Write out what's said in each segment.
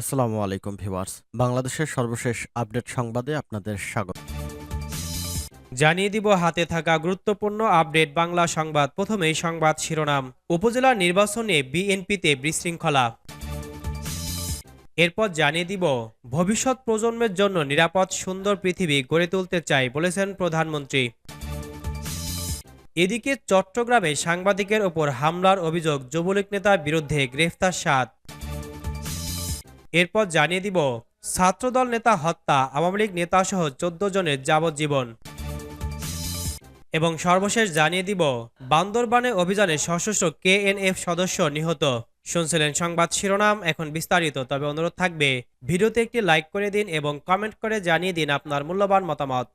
আসসালামু আলাইকুম, ভিউয়ার্স। বাংলাদেশের সর্বশেষ আপডেট সংবাদে আপনাদের স্বাগত। জানিয়ে দিব হাতে থাকা গুরুত্বপূর্ণ আপডেট বাংলা সংবাদ। প্রথমেই সংবাদ শিরোনাম। উপজেলা নির্বাচনে বিএনপিতে বিশৃঙ্খলা। এরপর জানিয়ে দিব, ভবিষ্যৎ প্রজন্মের জন্য নিরাপদ, সুন্দর পৃথিবী গড়ে তুলতে চাই বলেছেন প্রধানমন্ত্রী। এদিকে চট্টগ্রামে সাংবাদিকের ওপর হামলার অভিযোগ যুবলীগ নেতার বিরুদ্ধে গ্রেফতার সাত। এরপর জানিয়ে দিব, ছাত্রদল নেতা হত্যা, আওয়ামী লীগ নেতাসহ চোদ্দ জনের যাবজ্জীবন। এবং সর্বশেষ জানিয়ে দিব, বান্দরবানে অভিযানে সশস্ত্র কেএনএফ সদস্য নিহত। শুনছিলেন সংবাদ শিরোনাম, এখন বিস্তারিত, তবে অনুরোধ থাকবে, ভিডিওতে একটি লাইক করে দিন এবং কমেন্ট করে জানিয়ে দিন আপনার মূল্যবান মতামত।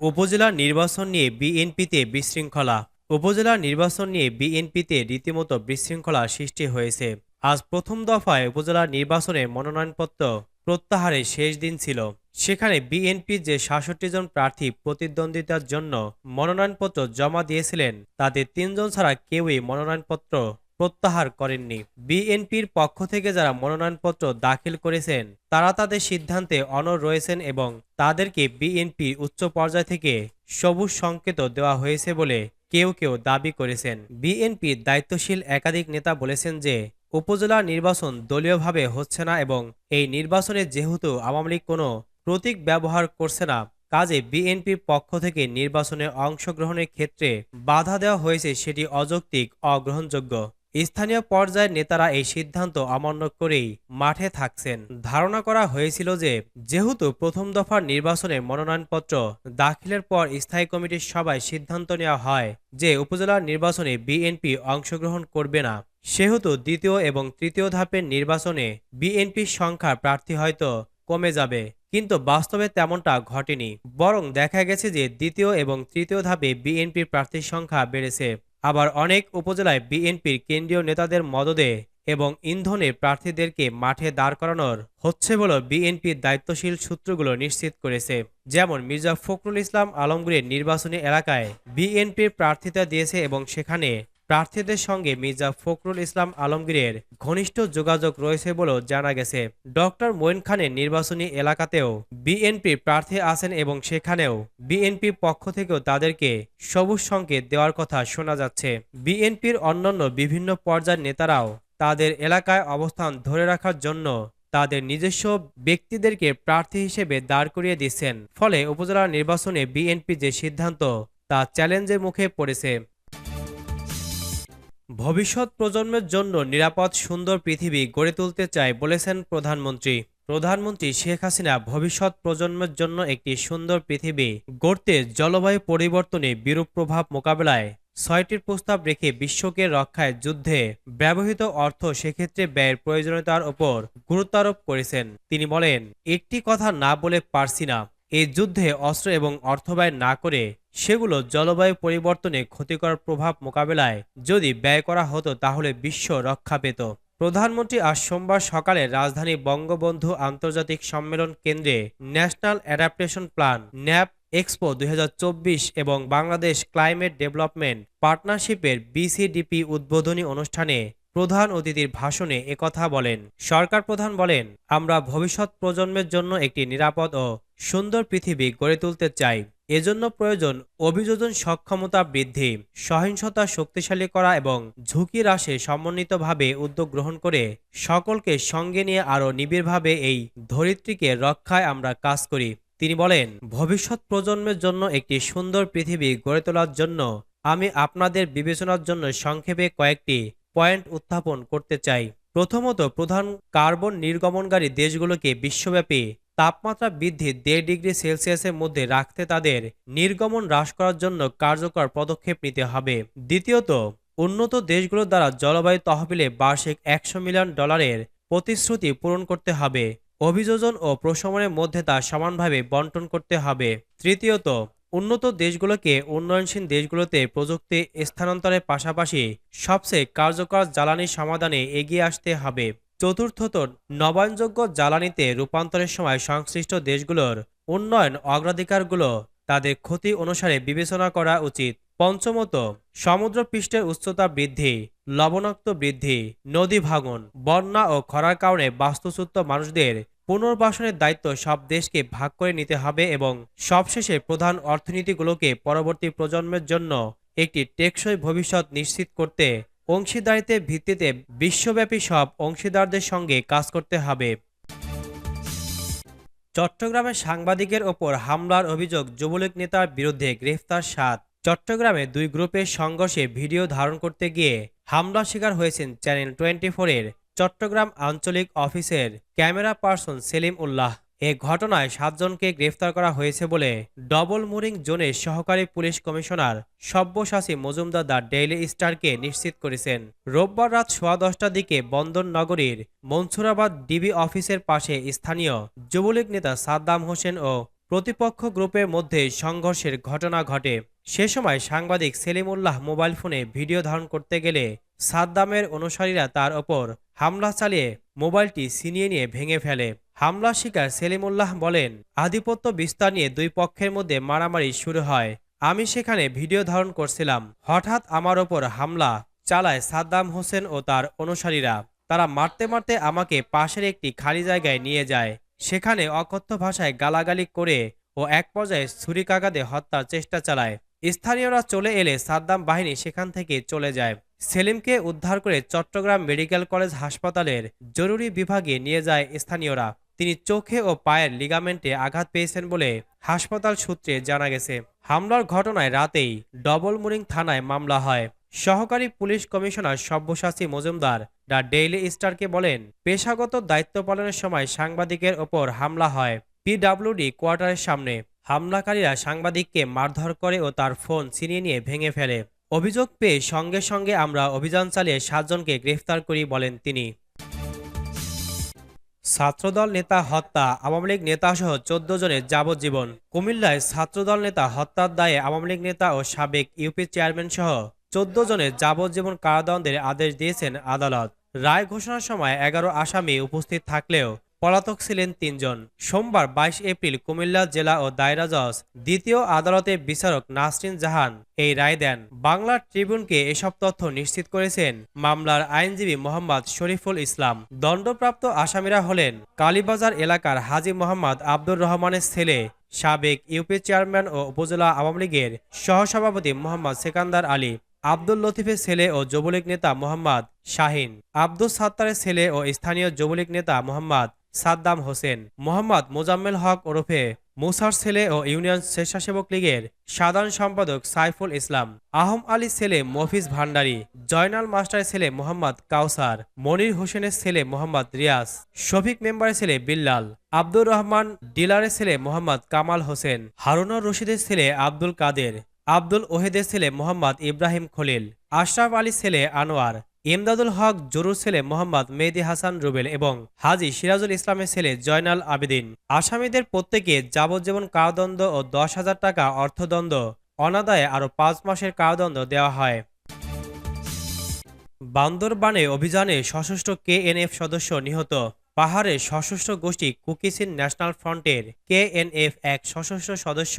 উপজেলা নির্বাচন নিয়ে বিএনপিতে বিশৃঙ্খলা। উপজেলা নির্বাচন নিয়ে বিএনপিতে রীতিমতো বিশৃঙ্খলা সৃষ্টি হয়েছে। আজ প্রথম দফায় উপজেলা নির্বাচনে মনোনয়নপত্র প্রত্যাহারের শেষ দিন ছিল। সেখানে বিএনপির যে সাতষট্টি জন প্রার্থী প্রতিদ্বন্দ্বিতার জন্য মনোনয়নপত্র জমা দিয়েছিলেন তাদের তিনজন ছাড়া কেউই মনোনয়নপত্র প্রত্যাহার করেননি। বিএনপির পক্ষ থেকে যারা মনোনয়নপত্র দাখিল করেছেন, তারা তাদের সিদ্ধান্তে অনড় রয়েছেন এবং তাদেরকে বিএনপির উচ্চ পর্যায় থেকে সবুজ সংকেত দেওয়া হয়েছে বলে কেউ কেউ দাবি করেছেন। বিএনপির দায়িত্বশীল একাধিক নেতা বলেছেন যে উপজেলা নির্বাচন দলীয়ভাবে হচ্ছে না এবং এই নির্বাচনে যেহেতু আওয়ামী লীগ কোনো প্রতীক ব্যবহার করছে না, কাজে বিএনপির পক্ষ থেকে নির্বাচনে অংশগ্রহণের ক্ষেত্রে বাধা দেওয়া হয়েছে সেটি অযৌক্তিক, অগ্রহণযোগ্য। স্থানীয় পর্যায়ের নেতারা এই সিদ্ধান্ত অমান্য করেই মাঠে থাকছেন। ধারণা করা হয়েছিল যে, যেহেতু প্রথম দফার নির্বাচনে মনোনয়নপত্র দাখিলের পর স্থায়ী কমিটির সভায় সিদ্ধান্ত নেওয়া হয় যে, উপজেলা নির্বাচনে বিএনপি অংশগ্রহণ করবে না সেহেতু দ্বিতীয় এবং তৃতীয় ধাপের নির্বাচনে বিএনপির সংখ্যা প্রার্থী হয়তো কমে যাবে, কিন্তু বাস্তবে তেমনটা ঘটেনি। বরং দেখা গেছে যে দ্বিতীয় এবং তৃতীয় ধাপে বিএনপির প্রার্থীর সংখ্যা বেড়েছে। আবার অনেক উপজেলায় বিএনপির কেন্দ্রীয় নেতাদের মদদে এবং ইন্ধনে প্রার্থীদেরকে মাঠে দাঁড় করানোর হচ্ছে বলে বিএনপির দায়িত্বশীল সূত্রগুলো নিশ্চিত করেছে। যেমন মির্জা ফখরুল ইসলাম আলমগীরের নির্বাচনী এলাকায় বিএনপির প্রার্থিতা দিয়েছে এবং সেখানে প্রার্থীদের সঙ্গে মির্জা ফখরুল ইসলাম আলমগীরের ঘনিষ্ঠ যোগাযোগ রয়েছে বলেও জানা গেছে। ডক্টর মঈন খানের নির্বাচনী এলাকাতেও বিএনপির প্রার্থী আছেন এবং সেখানেও বিএনপির পক্ষ থেকেও তাদেরকে সবুজ সংকেত দেওয়ার কথা শোনা যাচ্ছে। বিএনপির অন্যান্য বিভিন্ন পর্যায়ের নেতারাও তাদের এলাকায় অবস্থান ধরে রাখার জন্য তাদের নিজস্ব ব্যক্তিদেরকে প্রার্থী হিসেবে দাঁড় করিয়ে দিচ্ছেন। ফলে উপজেলা নির্বাচনে বিএনপি যে সিদ্ধান্ত, তা চ্যালেঞ্জের মুখে পড়েছে। ভবিষ্যৎ প্রজন্মের জন্য নিরাপদ, সুন্দর পৃথিবী গড়ে তুলতে চায় বলেছেন প্রধানমন্ত্রী। প্রধানমন্ত্রী শেখ হাসিনা ভবিষ্যৎ প্রজন্মের জন্য একটি সুন্দর পৃথিবী গড়তে জলবায়ু পরিবর্তনে বিরূপ প্রভাব মোকাবেলায় ছয়টির প্রস্তাব রেখে বিশ্বকে রক্ষায় যুদ্ধে ব্যবহৃত অর্থ সেক্ষেত্রে ব্যয়ের প্রয়োজনীয়তার ওপর গুরুত্বারোপ করেছেন। তিনি বলেন, একটি কথা না বলে পারছি না। এই যুদ্ধে অস্ত্র এবং অর্থ ব্যয় না করে সেগুলো জলবায়ু পরিবর্তনে ক্ষতিকর প্রভাব মোকাবেলায় যদি ব্যয় করা হতো তাহলে বিশ্ব রক্ষা পেত। প্রধানমন্ত্রী আজ সোমবার সকালে রাজধানী বঙ্গবন্ধু আন্তর্জাতিক সম্মেলন কেন্দ্রে National Adaptation Plan, NAP Expo দুই হাজার চব্বিশ এবং বাংলাদেশ ক্লাইমেট ডেভেলপমেন্ট পার্টনারশিপের বিসিডিপি উদ্বোধনী অনুষ্ঠানে প্রধান অতিথির ভাষণে একথা বলেন। সরকার প্রধান বলেন, আমরা ভবিষ্যৎ প্রজন্মের জন্য একটি নিরাপদ ও সুন্দর পৃথিবী গড়ে তুলতে চাই। এজন্য প্রয়োজন অভিযোজন সক্ষমতা বৃদ্ধি, সহিংসতা শক্তিশালী করা এবং ঝুঁকি হ্রাসে সমন্বিতভাবে উদ্যোগ গ্রহণ করে সকলকে সঙ্গে নিয়ে আরও নিবিড়ভাবে এই ধরিত্রীকে রক্ষায় আমরা কাজ করি। তিনি বলেন, ভবিষ্যৎ প্রজন্মের জন্য একটি সুন্দর পৃথিবী গড়ে তোলার জন্য আমি আপনাদের বিবেচনার জন্য সংক্ষেপে কয়েকটি পয়েন্ট উত্থাপন করতে চাই। প্রথমত, প্রধান কার্বন নির্গমনকারী দেশগুলোকে বিশ্বব্যাপী তাপমাত্রা বৃদ্ধি দেড় ডিগ্রি সেলসিয়াসের মধ্যে রাখতে তাদের নির্গমন হ্রাস করার জন্য কার্যকর পদক্ষেপ নিতে হবে। দ্বিতীয়ত, উন্নত দেশগুলোর দ্বারা জলবায়ু তহবিলে বার্ষিক একশো মিলিয়ন ডলারের প্রতিশ্রুতি পূরণ করতে হবে। অভিযোজন ও প্রশমনের মধ্যে তা সমানভাবে বন্টন করতে হবে। তৃতীয়ত, উন্নত দেশগুলোকে উন্নয়নশীল দেশগুলোতে প্রযুক্তি স্থানান্তরের পাশাপাশি সবচেয়ে কার্যকর জ্বালানি সমাধানে এগিয়ে আসতে হবে। চতুর্থত নবায়নযোগ্য জ্বালানিতে রূপান্তরের সময় সংশ্লিষ্ট দেশগুলোর উন্নয়ন অগ্রাধিকারগুলো তাদের ক্ষতি অনুসারে বিবেচনা করা উচিত। পঞ্চমত, সমুদ্রপৃষ্ঠের উচ্চতা বৃদ্ধি, লবণাক্ত বৃদ্ধি, নদী ভাঙন, বন্যা ও খরার কারণে বাস্তুচ্যুত মানুষদের পুনর্বাসনের দায়িত্ব সব দেশকে ভাগ করে নিতে হবে এবং সবশেষে প্রধান অর্থনীতিগুলোকে পরবর্তী প্রজন্মের জন্য একটি টেকসই ভবিষ্যৎ নিশ্চিত করতে অংশীদারিত্বের ভিত্তিতে বিশ্বব্যাপী সব অংশীদারদের সঙ্গে কাজ করতে হবে। চট্টগ্রামে সাংবাদিকের ওপর হামলার অভিযোগ যুবলীগ নেতার বিরুদ্ধে গ্রেফতার সাত। চট্টগ্রামে দুই গ্রুপের সংঘর্ষে ভিডিও ধারণ করতে গিয়ে হামলা শিকার হয়েছেন চ্যানেল টোয়েন্টি ফোরের চট্টগ্রাম আঞ্চলিক অফিসের ক্যামেরা পার্সন সেলিম উল্লাহ। এ ঘটনায় সাতজনকে গ্রেফতার করা হয়েছে বলে ডবল মুরিং জোনের সহকারী police commissioner Sabyasachi Majumdar The Daily স্টারকে নিশ্চিত করেছেন। রোববার রাত সোয়া দশটার দিকে বন্দর নগরীর মনসুরাবাদ ডিবি অফিসের পাশে স্থানীয় যুবলীগ নেতা সাদ্দাম হোসেন ও প্রতিপক্ষ গ্রুপের মধ্যে সংঘর্ষের ঘটনা ঘটে। সে সময় সাংবাদিক সেলিমুল্লাহ মোবাইল ফোনে ভিডিও ধারণ করতে গেলে সাদ্দামের অনুসারীরা তার ওপর হামলা চালিয়ে মোবাইলটি ছিনিয়ে নিয়ে ভেঙে ফেলে। হামলা শিকার সেলিমুল্লাহ বলেন, আধিপত্য বিস্তার নিয়ে দুই পক্ষের মধ্যে মারামারি শুরু হয়। আমি সেখানে ভিডিও ধারণ করছিলাম। হঠাৎ আমার ওপর হামলা চালায় সাদ্দাম হোসেন ও তার অনুসারীরা। তারা মারতে মারতে আমাকে পাশের একটি খালি জায়গায় নিয়ে যায়। সেখানে অকথ্য ভাষায় গালাগালি করে ও এক পর্যায়ে ছুরিকাঘাতে হত্যার চেষ্টা চালায়। স্থানীয়রা চলে এলে সাদ্দাম বাহিনী সেখান থেকে চলে যায়। সেলিমকে উদ্ধার করে চট্টগ্রাম মেডিকেল কলেজ হাসপাতালের জরুরি বিভাগে নিয়ে যায় স্থানীয়রা। তিনি চোখে ও পায়ের লিগামেন্টে আঘাত পেয়েছেন বলে হাসপাতাল সূত্রে জানা গেছে। হামলার ঘটনায় রাতেই ডবল মুরিং থানায় মামলা হয়। সহকারী police commissioner Sabyasachi Majumdar The Daily স্টারকে বলেন, পেশাগত দায়িত্ব পালনের সময় সাংবাদিকের ওপর হামলা হয়। পিডাব্লিউডি কোয়ার্টারের সামনে হামলাকারীরা সাংবাদিককে মারধর করে ও তার ফোন ছিনিয়ে নিয়ে ভেঙে ফেলে। অভিযোগ পেয়ে সঙ্গে সঙ্গে আমরা অভিযান চালিয়ে সাতজনকে গ্রেফতার করি বলেন তিনি। ছাত্রদল নেতা হত্যা, আওয়ামী লীগ নেতাসহ চোদ্দ জনের যাবজ্জীবন। কুমিল্লায় ছাত্রদল নেতা হত্যার দায়ে আওয়ামী লীগ নেতা ও সাবেক ইউপি চেয়ারম্যান সহ চোদ্দ জনের যাবজ্জীবন কারাদণ্ডের আদেশ দিয়েছেন আদালত। রায় ঘোষণার সময় এগারো আসামি উপস্থিত থাকলেও পলাতক ছিলেন তিনজন। সোমবার বাইশ এপ্রিল কুমিল্লা জেলা ও দায়রা জজ, দ্বিতীয় আদালতের বিচারক নাসরিন জাহান এই রায় দেন। বাংলা ট্রিবিউনকে এসব তথ্য নিশ্চিত করেছেন মামলার আইনজীবী মোহাম্মদ শরীফুল ইসলাম। দণ্ডপ্রাপ্ত আসামিরা হলেন কালীবাজার এলাকার হাজী মোহাম্মদ আব্দুর রহমানের ছেলে, সাবেক ইউপি চেয়ারম্যান ও উপজেলা আওয়ামী লীগের সহসভাপতি মোহাম্মদ সেকান্দার আলী, আব্দুল লতিফের ছেলে ও যুবলীগ নেতা মোহাম্মদ শাহিন আব্দুল সাত্তারের ছেলে ও স্থানীয় যুবলীগ নেতা মোহাম্মদ সাদ্দাম হোসেন, মোহাম্মদ মোজাম্মেল হক ওরফে মুসার ছেলে ও ইউনিয়ন স্বেচ্ছাসেবক লীগের সাধারণ সম্পাদক সাইফুল ইসলাম, আহম আলী ছেলে মফিজ ভান্ডারী, জয়নাল মাস্টারের ছেলে মোহাম্মদ কাউসার, মনির হোসেনের ছেলে মোহাম্মদ রিয়াজ, শফিক মেম্বারের ছেলে বিল্লাল, আব্দুর রহমান ডিলারের ছেলে মোহাম্মদ কামাল হোসেন, হারুনুর রশিদের ছেলে আব্দুল কাদের, আব্দুল ওহেদের ছেলে মোহাম্মদ ইব্রাহিম খলিল, আশরাফ আলী ছেলে আনোয়ার ইমদাদুল হক, জরুর ছেলে মোহাম্মদ মেহেদি হাসান রুবেল এবং হাজি সিরাজুল ইসলামের ছেলে জয়নাল আবেদিন। আসামিদের প্রত্যেকে যাবজ্জীবন কারাদণ্ড ও দশ হাজার টাকা অর্থদণ্ড, অনাদায়ে আরও পাঁচ মাসের কারাদণ্ড দেওয়া হয়। বান্দরবানে অভিযানে সশস্ত্র কেএনএফ সদস্য নিহত। পাহাড়ে সশস্ত্র গোষ্ঠী কুকিসিন ন্যাশনাল ফ্রন্টের কেএনএফ এক সশস্ত্র সদস্য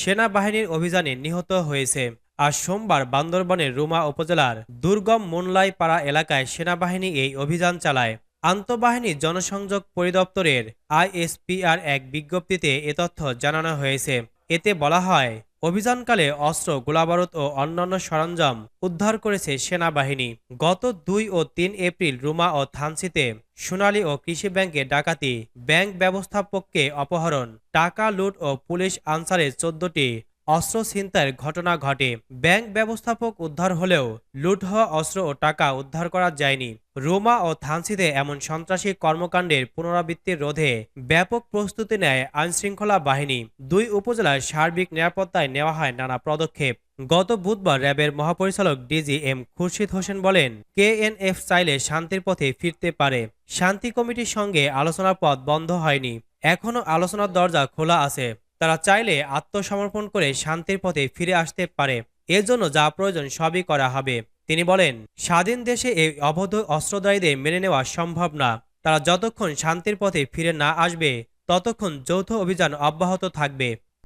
সেনাবাহিনীর অভিযানে নিহত হয়েছে। আজ সোমবার বান্দরবানের রুমা উপজেলার দুর্গম মোনলাই পাড়া এলাকায় সেনাবাহিনী এই অভিযান চালায়। আন্তঃবাহিনী জনসংযোগ পরিদপ্তরের আইএসপিআর এক বিজ্ঞপ্তিতে এ তথ্য জানানো হয়েছে। এতে বলা হয়, অভিযানকালে অস্ত্র, গোলাবারুদ ও অন্যান্য সরঞ্জাম উদ্ধার করেছে সেনাবাহিনী। গত দুই ও তিন এপ্রিল রুমা ও থানসিতে সোনালী ও কৃষি ব্যাংকে ডাকাতি, ব্যাংক ব্যবস্থাপককে অপহরণ, টাকা লুট ও পুলিশ আনসারে চোদ্দটি অস্ত্র ছিনতাইয়ের ঘটনা ঘটে। ব্যাংক ব্যবস্থাপক উদ্ধার হলেও লুট হওয়া অস্ত্র ও টাকা উদ্ধার করা যায়নি। রোমা ও থানসিতে এমন সন্ত্রাসী কর্মকাণ্ডের পুনরাবৃত্তির রোধে ব্যাপক প্রস্তুতি নেয় আইনশৃঙ্খলা বাহিনী। দুই উপজেলার সার্বিক নিরাপত্তায় নেওয়া হয় নানা পদক্ষেপ। গত বুধবার র্যাবের মহাপরিচালক ডিজি এম খুরশিদ হোসেন বলেন, কেএনএফ চাইলে শান্তির পথে ফিরতে পারে। শান্তি কমিটির সঙ্গে আলোচনার পথ বন্ধ হয়নি। এখনও আলোচনার দরজা খোলা আছে। তারা চাইলে আত্মসমর্পণ করে শান্তির পথে ফিরে আসতে পারে। এর জন্য যা প্রয়োজন সবই করা হবে। তিনি বলেন, স্বাধীন দেশে এই অবৈধ অস্ত্রদায়ীদের মেনে নেওয়া সম্ভব না। তারা যতক্ষণ শান্তির পথে ফিরে না আসবে, ততক্ষণ যৌথ অভিযান অব্যাহত থাকবে।